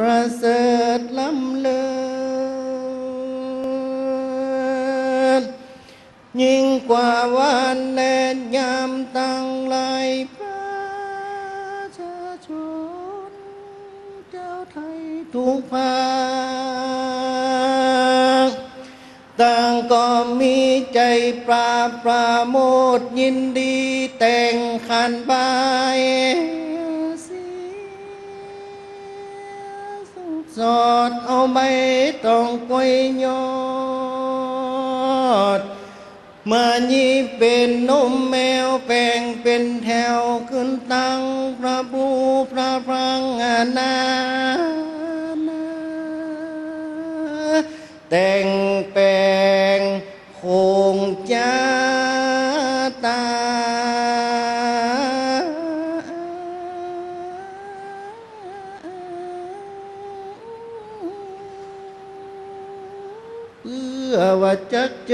ประเสริฐล้ำเลิศยิ่งกว่าวันแลนยามตั้งไหลประชาชน เจ้าไทยทุกภาคต่างก็มีใจปราบปราโมทยินดีแต่งขันบาย สอดเอาใบตองกวยยอด มายีเป็นนมแมวแปลงเป็นแถวขึ้นตั้งพระบูพระพรังอานาแต่ง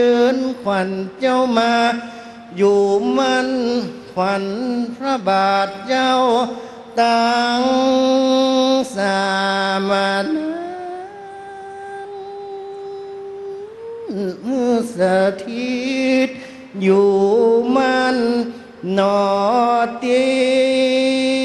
จะเจิญขวัญเจ้ามา อยู่มันขวัญพระบาทเจ้าตังสามานาสถิตอยู่มันนอตีตี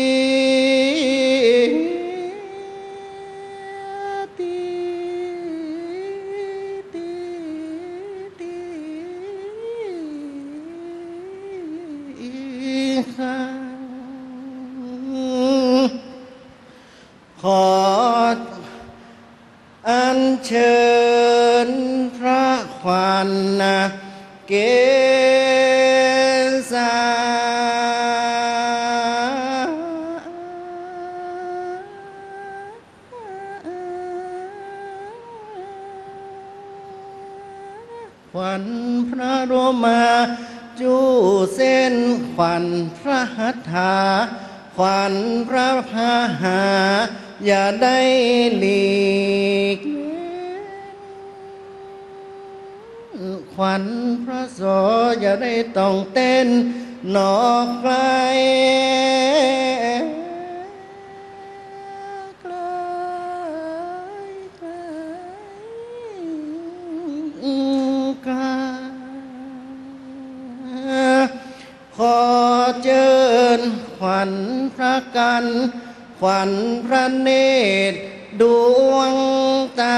กศาขวัญพระรมาจูเส้นขวัญพระหัตถาขวัญพระพาหา อย่าได้หลีก ขวัญพระโสอย่าได้ต้องเต้นนอกไกลไกลไกลไกลขอเจิญขวัญพระกัน ขวัญพระเนตรดวงตา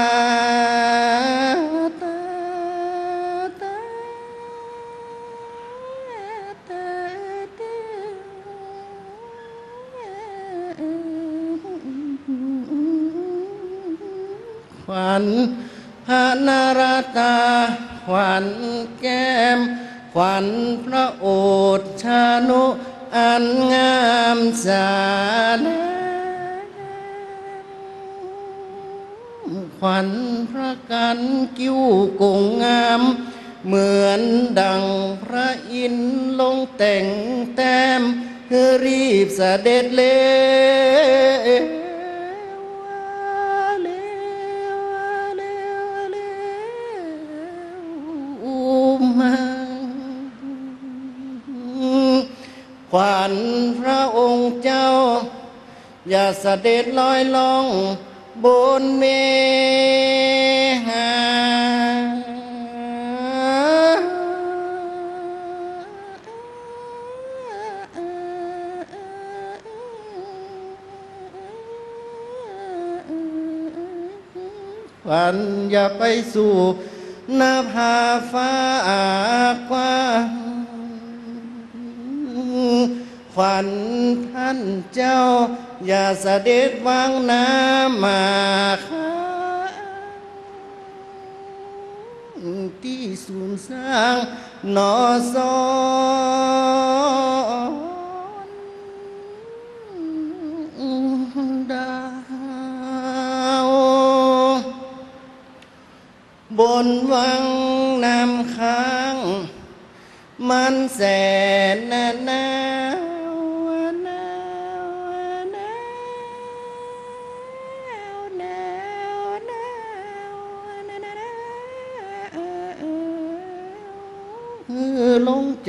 วัญพระนาราตา ขวัญแก้ม ขวัญพระโอษชานุอันงามสาแลขวัญพระกันกิ้วกงงาม เหมือนดังพระอินทร์ลงแต่งแต้มเพื่อรีบเสด็จเล ขวัญพระองค์เจ้า อย่าเสด็จลอยล่องบนเมหาขวัญอย่าไปสู่นาผาฟ้ากว้าง วัญท่านเจ้า อย่าเสด็จวางน้ำมาค้างที่สูญสร้างนอซอนดาวบนวังน้ำค้าง มันแสนหนา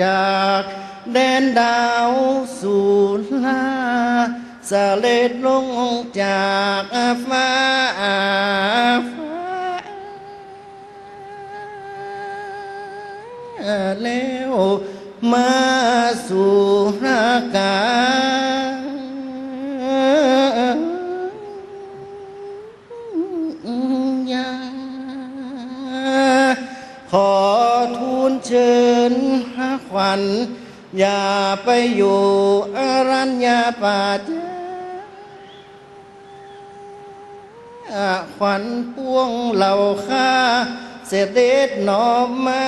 จากแดนดาวสู่ลาเสด็จลงจากฟ้าแล้วมาสู่รากาขอทูลเชิญ พระขวัญอย่าไปอยู่อรัญญาป่าเจ้าขวัญพวงเหล่าข้าเสด็จหนอมมา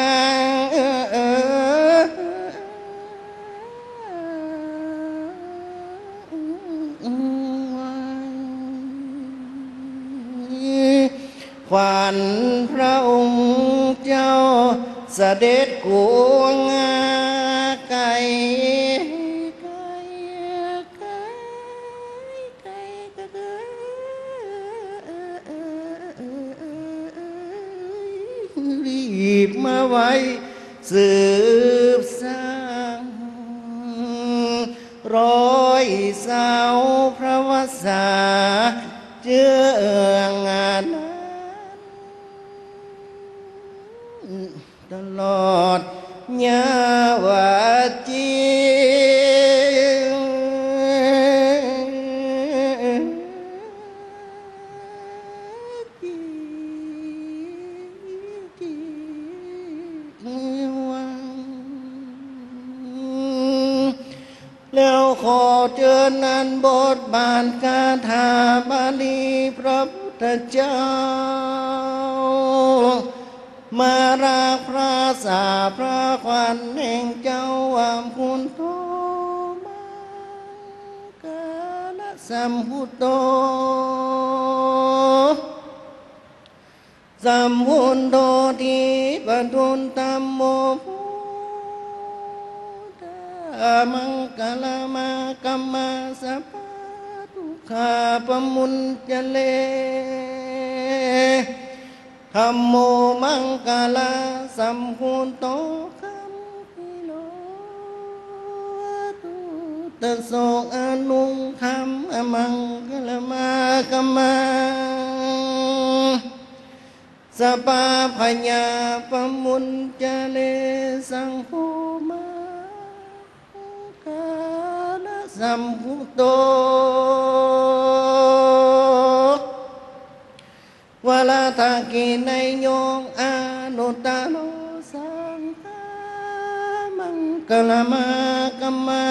ขวัญพระองค์เจ้าเสด็จกวงไรีบมาไว้ สืบสร้างร้อยสาวพระวสาเจืองานนั้น บทบานคาถาบาลีพระพุทธเจ้า มาราพระสาพระควันแห่งเจ้าอามพุนโตมังกาลสัมพุโตสัมพุนโตทิปันทุนตัมโมพุทธามังกลามากรรมมาสัพ นโตคัมพิโลตุตโสอนุธ วลาลาคาลสัมพุโตวลาทากิในโยงอนุตาโลสังฆามังกลมากรมมา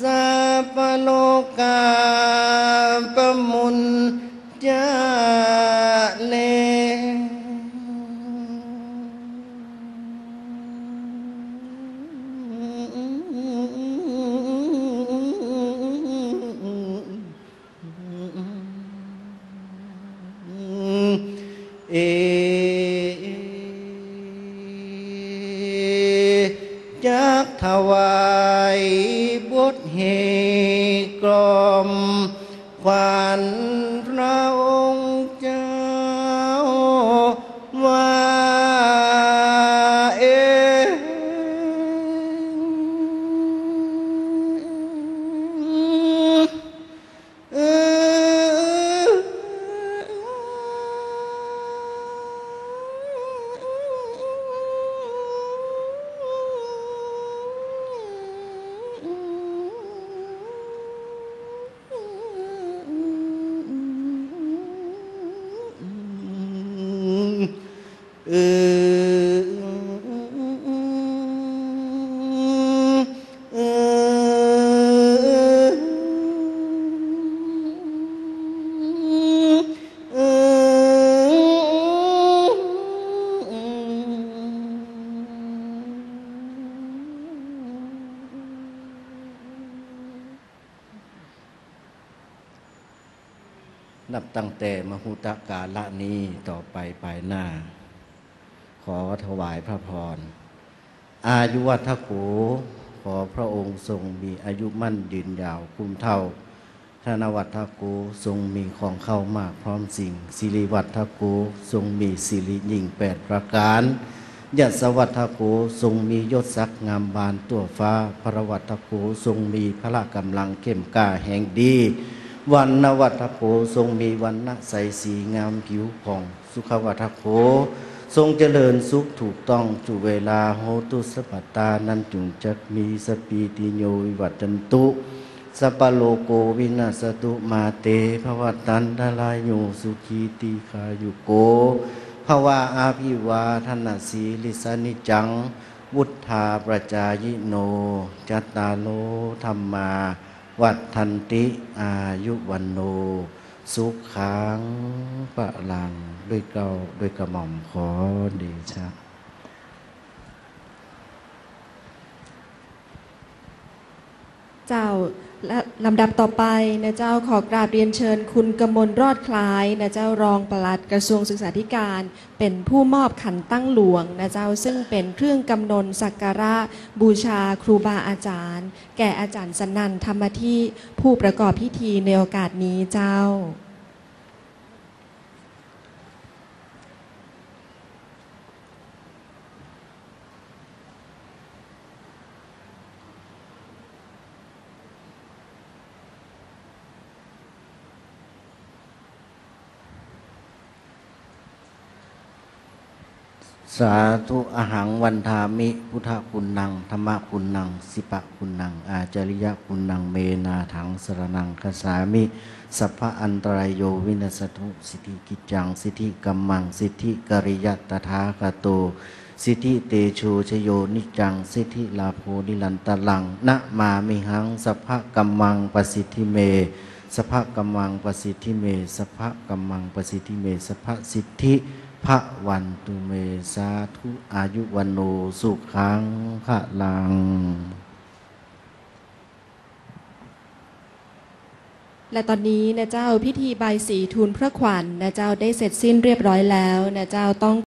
สาปโลกาปมุนจา เอจักถวายบุตรเฮกลมควัน เอนับตั้งแต่มหุตกาละนี้ต่อไปภายหน้า ขอถวายพระพร อายุวัฒโขขอพระองค์ทรงมีอายุมั่นยืนยาวคุ้มเท่า ธนวัฒโกทรงมีของเข้ามากพร้อมสิ่ง สิริวัฒโกทรงมีสิริยิ่งแปดประการยัสวัฒโกทรงมียศศักดิ์งามบานตัวฟ้า พระวัฒโกทรงมีพระกำลังเข้มกล้าแห่งดีวันนวัฏโพทรงมีวันณะใสสีงามผิวผ่อง สุขวัฏโพ ทรงเจริญสุขถูกต้องจุเวลาโหตุสปตตานันจุงจักมีสปีติโยวิวัตจันตุสปะโลโกวินาสตุมาเตภวตันทลายโยสุขีติคายุโกภวาอาภิวาทนาสีลิสานิจัง วุธาประจายโน จัตตาโลธรรมา วัฏทันติอายุวันโน สุขังปะลังด้วยเกาด้วยกระหม่อมขอเดชะเจ้า และลำดับต่อไปนะเจ้าขอกราบเรียนเชิญ คุณกมลรอดคล้ายนะเจ้ารองปลัดกระทรวงศึกษาธิการ เป็นผู้มอบขันตั้งหลวงนะเจ้าซึ่งเป็นเครื่องกำนนสักการะบูชาครูบาอาจารย์ แก่อาจารย์สนันธรรมที่ผู้ประกอบพิธีในโอกาสนี้เจ้า สาธุอหังวันทามิ พุทธคุณนังธรรมคุณนัง สิปะคุณนัง อาจริยคุณนังเมนาถังสรนังคสามิ สัพพะอันตรายโยวินัสทุสิทธิกิจจัง สิทธิกัมมัง สิทธิกริยตถาคโต สิทธิเตโชชโยนิจัง สิทธิลาโพนิลันตลังนะมามิหัง สัพพะกัมมังปสิทธิเมสัพพะกัมมังปสิทธิเมสัพพะกัมมังปสิทธิเมสัพพะสิทธิ พระวันตุเมสาธุอายุวันโนสุขังพระลัง และตอนนี้นะเจ้าพิธีใบายสีทูลพระขวัญนะเจ้าได้เสร็จสิ้นเรียบร้อยแล้วนะเจ้าต้อง